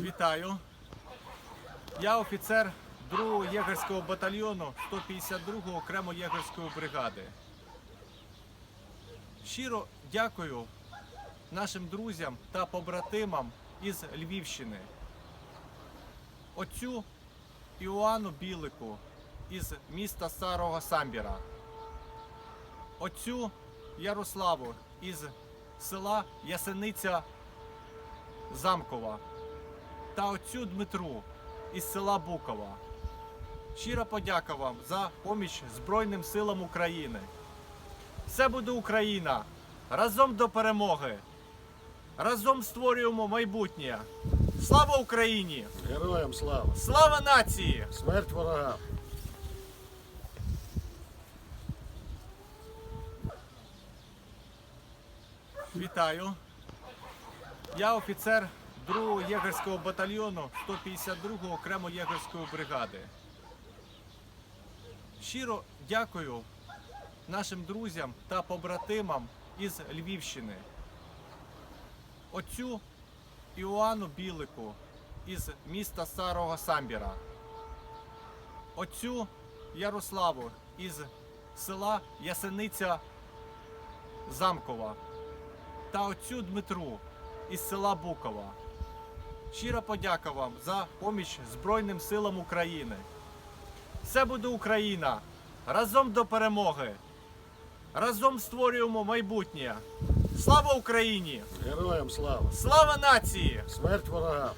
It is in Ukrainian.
Вітаю. Я офіцер 2-го єгерського батальйону 152-го окремо єгерської бригади. Щиро дякую нашим друзям та побратимам із Львівщини. Отцю Іоанну Білику із міста Старого Самбіра. Отцю Ярославу із села Ясениця Замкова та отцю Дмитру із села Букова. Щира подяка вам за поміч Збройним силам України. Все буде Україна! Разом до перемоги! Разом створюємо майбутнє! Слава Україні! Героям слава! Слава нації! Смерть ворогам! Вітаю. Я офіцер 2-го єгерського батальйону 152-го окремо єгерської бригади. Щиро дякую нашим друзям та побратимам із Львівщини. Отцю Іоанну Білику із міста Старого Самбіра. Отцю Ярославу із села Ясениця Замкова та отцю Дмитру із села Букова. Щира подяка вам за поміч Збройним силам України. Все буде Україна! Разом до перемоги! Разом створюємо майбутнє! Слава Україні! Героям слава! Слава нації! Смерть ворогам!